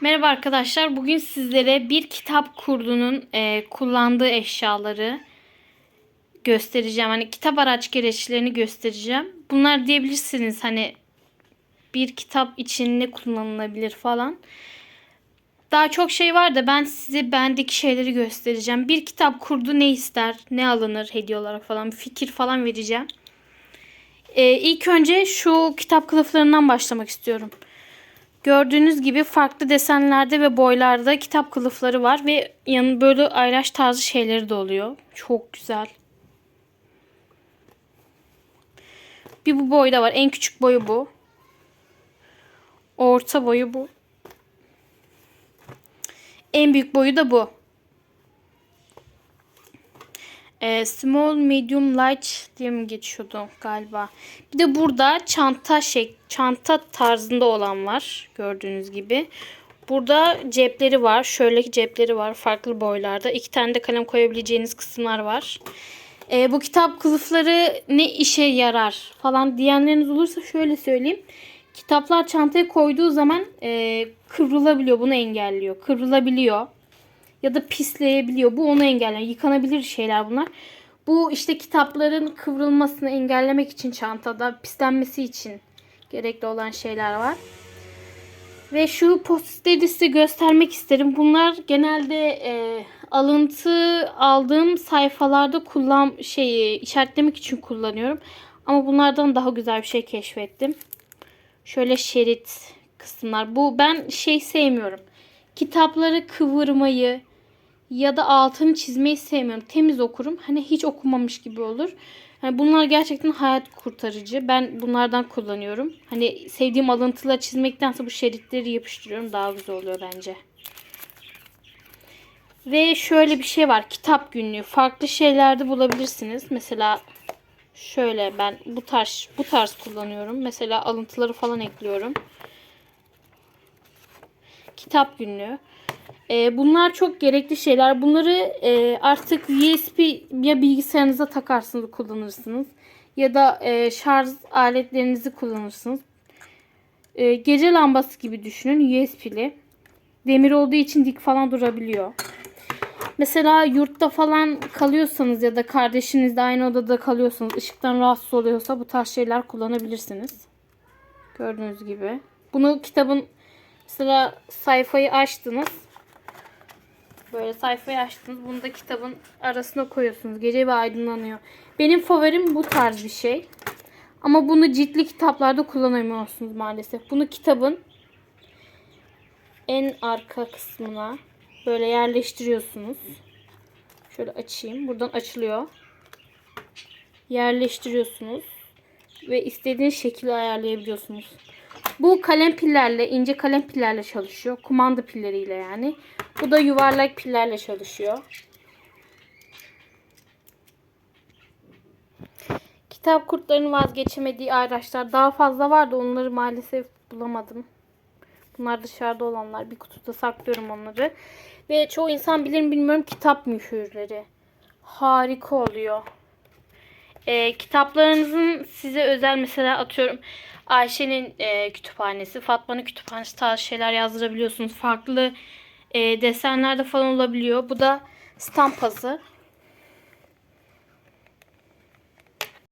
Merhaba arkadaşlar. Bugün sizlere bir kitap kurduğunun e, kullandığı eşyaları göstereceğim. Hani kitap araç gereçlerini göstereceğim. Bunlar diyebilirsiniz hani bir kitap için ne kullanılabilir falan. Daha çok şey var da ben size bendeki şeyleri göstereceğim. Bir kitap kurdu ne ister, ne alınır hediye olarak falan bir fikir falan vereceğim. E, ilk önce şu kitap kılıflarından başlamak istiyorum. Gördüğünüz gibi farklı desenlerde ve boylarda kitap kılıfları var ve yanı böyle ayraç tarzı şeyleri de oluyor. Çok güzel. Bir bu boyda var. En küçük boyu bu. Orta boyu bu. En büyük boyu da bu. E, small, medium, large diye mi geçiyordu galiba. Bir de burada çanta şey, çanta tarzında olan var gördüğünüz gibi. Burada cepleri var. Şöyle cepleri var farklı boylarda. İki tane de kalem koyabileceğiniz kısımlar var. E, bu kitap kılıfları ne işe yarar falan diyenleriniz olursa şöyle söyleyeyim. Kitaplar çantaya koyduğu zaman e, kıvrılabiliyor. Bunu engelliyor. Kıvrılabiliyor ya da pisleyebiliyor. Bu onu engeller. Yıkanabilir şeyler bunlar. Bu işte kitapların kıvrılmasını engellemek için çantada pislenmesi için gerekli olan şeyler var. Ve şu postitleri size göstermek isterim. Bunlar genelde e, alıntı aldığım sayfalarda kullan şeyi işaretlemek için kullanıyorum. Ama bunlardan daha güzel bir şey keşfettim. Şöyle şerit kısımlar. Bu ben şey sevmiyorum. Kitapları kıvırmayı ya da altını çizmeyi sevmiyorum. Temiz okurum. Hani hiç okumamış gibi olur. Yani bunlar gerçekten hayat kurtarıcı. Ben bunlardan kullanıyorum. Hani sevdiğim alıntılar çizmektense bu şeritleri yapıştırıyorum. Daha güzel oluyor bence. Ve şöyle bir şey var. Kitap günlüğü. Farklı şeylerde bulabilirsiniz. Mesela şöyle ben bu tarz bu tarz kullanıyorum. Mesela alıntıları falan ekliyorum. Kitap günlüğü. E, bunlar çok gerekli şeyler. Bunları e, artık USB ya bilgisayarınıza takarsınız kullanırsınız. Ya da e, şarj aletlerinizi kullanırsınız. E, gece lambası gibi düşünün USB'li. Demir olduğu için dik falan durabiliyor. Mesela yurtta falan kalıyorsanız ya da kardeşinizle aynı odada kalıyorsanız ışıktan rahatsız oluyorsa bu tarz şeyler kullanabilirsiniz. Gördüğünüz gibi. Bunu kitabın mesela sayfayı açtınız. Böyle sayfayı açtınız. Bunu da kitabın arasına koyuyorsunuz. Gece ve aydınlanıyor. Benim favorim bu tarz bir şey. Ama bunu ciltli kitaplarda kullanamıyorsunuz maalesef. Bunu kitabın en arka kısmına böyle yerleştiriyorsunuz. Şöyle açayım. Buradan açılıyor. Yerleştiriyorsunuz. Ve istediğiniz şekilde ayarlayabiliyorsunuz. Bu kalem pillerle, ince kalem pillerle çalışıyor. Kumanda pilleriyle yani. Bu da yuvarlak pillerle çalışıyor. Kitap kurtlarının vazgeçemediği araçlar daha fazla vardı. Onları maalesef bulamadım. Bunlar dışarıda olanlar. Bir kutuda saklıyorum onları. Ve çoğu insan bilir mi bilmiyorum kitap mühürleri. Harika oluyor. Ee, kitaplarınızın size özel mesela atıyorum Ayşe'nin e, kütüphanesi, Fatma'nın kütüphanesi tarzı şeyler yazdırabiliyorsunuz. Farklı e, desenlerde falan olabiliyor. Bu da stampası.